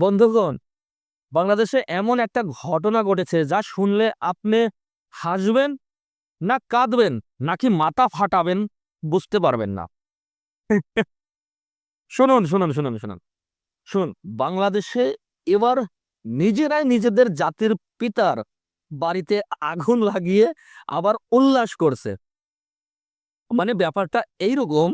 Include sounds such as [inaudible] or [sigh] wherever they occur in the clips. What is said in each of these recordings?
বন্ধুগণ, বাংলাদেশে এমন একটা ঘটনা ঘটেছে যা শুনলে আপনি হাসবেন না কাঁদবেন, নাকি মাথা ফাটাবেন বুঝতে পারবেন না। [laughs] শুনুন শুনুন শুনুন শুনুন। শুনুন, বাংলাদেশে এবার নিজেরাই নিজেদের জাতির পিতার বাড়িতে আগুন লাগিয়ে আবার উল্লাস করছে। মানে ব্যাপারটা এইরকম,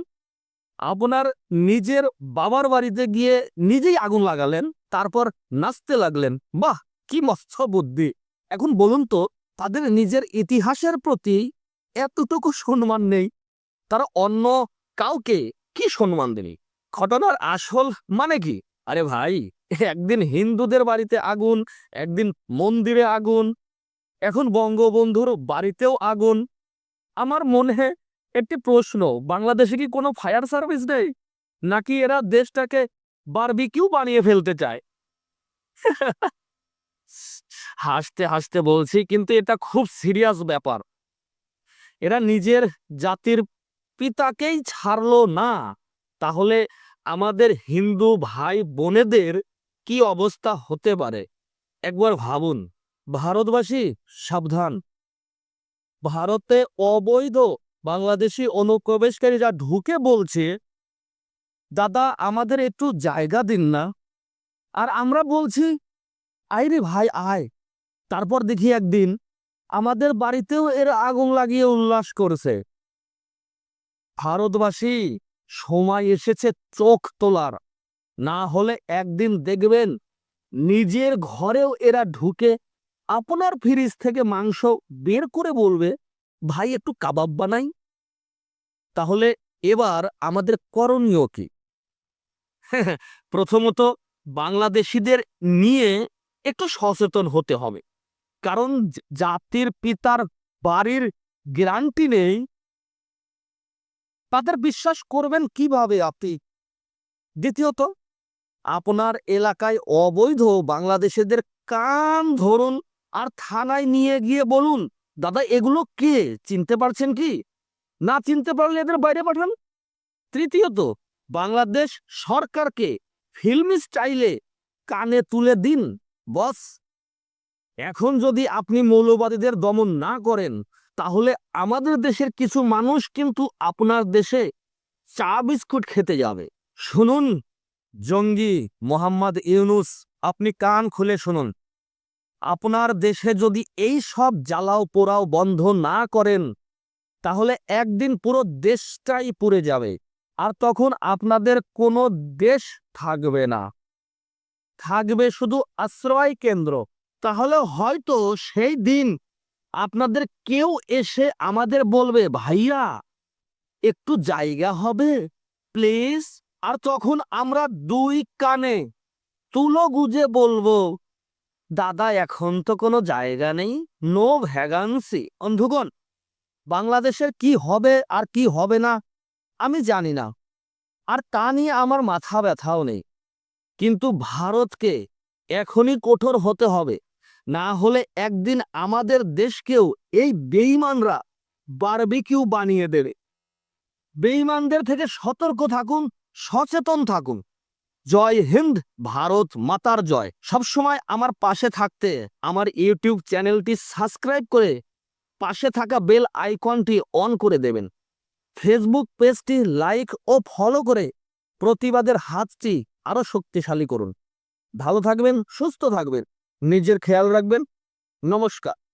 আপনার নিজের বাবার বাড়িতে গিয়ে নিজেই আগুন লাগালেন তারপর নাচতে লাগলেন। বাহ, কি মস্ত বুদ্ধি। এখন বলুন তো, তাদের নিজের ইতিহাসের প্রতি এতটুকু সম্মান নেই? তারা অন্য কাউকে কি সম্মান দেনি ঘটনার আসল মানে কি? আরে ভাই, একদিন হিন্দুদের বাড়িতে আগুন, একদিন মন্দিরে আগুন, এখন বঙ্গবন্ধুর বাড়িতেও আগুন। আমার মনে একটি প্রশ্ন, বাংলাদেশে কি কোনো ফায়ার সার্ভিস নেই? নাকি এরা দেশটাকে বারবিকিউ বানিয়ে ফেলতে চায়। হাসতে হাসতে বলছি, কিন্তু এটা খুব সিরিয়াস ব্যাপার। এরা নিজের জাতির পিতাকেই ছাড়লো না। তাহলে আমাদের হিন্দু ভাই বোনেদের কি অবস্থা হতে পারে? একবার ভাবুন। ভারতবাসী, সাবধান। ভারতে অবৈধ বাংলাদেশি অনুপ্রবেশকারী যা ঢুকে বলছে দাদা, আমাদের একটু জায়গা দিন না। আর আমরা বলছি আয় রে ভাই, আয়। তারপর দেখি একদিন আমাদের বাড়িতেও এর আগুন লাগিয়ে উল্লাস করছে। ভারতবাসী, সময় এসেছে চোখ তোলার। না হলে একদিন দেখবেন নিজের ঘরেও এরা ঢুকে আপনার ফ্রিজ থেকে মাংস বের করে বলবে, ভাই, একটু কাবাব বানাই। তাহলে এবার আমাদের করণীয় কি? [laughs] প্রথমত বাংলাদেশিদের নিয়ে একটু সচেতন হতে হবে। কারণ জাতির পিতার বাড়ির গ্যারান্টি নেই। তাদের বিশ্বাস করবেন কীভাবে আপনি? দ্বিতীয়ত, আপনার এলাকায় অবৈধ বাংলাদেশিদের কান ধরুন আর থানায় নিয়ে গিয়ে বলুন, দাদা, এগুলো কে? চিনতে পারছেন কি? না চিনতে পারলে এদের বাইরে পাঠান। তৃতীয়ত বাংলাদেশ সরকারকে ফিল্ম স্টাইলে কানে তুলে দিন, বস। এখন যদি আপনি মৌলবাদীদের দমন না করেন, তাহলে আমাদের দেশের কিছু মানুষ কিন্তু আপনার দেশে চা বিস্কুট খেতে যাবে। শুনুন, জঙ্গি মোহাম্মদ ইউনুস, আপনি কান খুলে শুনুন। আপনার দেশে যদি এই সব জ্বালাও পোড়াও বন্ধ না করেন, তাহলে একদিন পুরো দেশটাই পুড়ে যাবে। আর তখন আপনাদের কোনো দেশ থাকবে না। থাকবে শুধু আশ্রয় কেন্দ্র। তাহলে হয়তো সেই দিন আপনাদের কেউ এসে আমাদের বলবে, ভাইয়া, একটু জায়গা হবে, প্লিজ। আর তখন আমরা দুই কানে তুলো গুজে বলব, দাদা, এখন তো কোনো জায়গা নেই। নো ভ্যাগান্সি। অন্ধুগণ, বাংলাদেশের কি হবে আর কি হবে না? আমি জানি না। আর তা নিয়ে আমার মাথা ব্যথাও নেই। কিন্তু ভারতকে এখনই কঠোর হতে হবে। না হলে একদিন আমাদের দেশকেও এই বেইমানরা বারবিকিউ বানিয়ে দেবে। বেইমানদের থেকে সতর্ক থাকুন, সচেতন থাকুন। জয় হিন্দ, ভারত মাতার জয়। সবসময় আমার পাশে থাকতে, আমার ইউটিউব চ্যানেলটি সাবস্ক্রাইব করে পাশে থাকা বেল আইকনটি অন করে দেবেন। ফেসবুক পেজটি লাইক ও ফলো করে প্রতিবাদের হাতটি আরও শক্তিশালী করুন। ভালো থাকবেন, সুস্থ থাকবেন। নিজের খেয়াল রাখবেন। নমস্কার।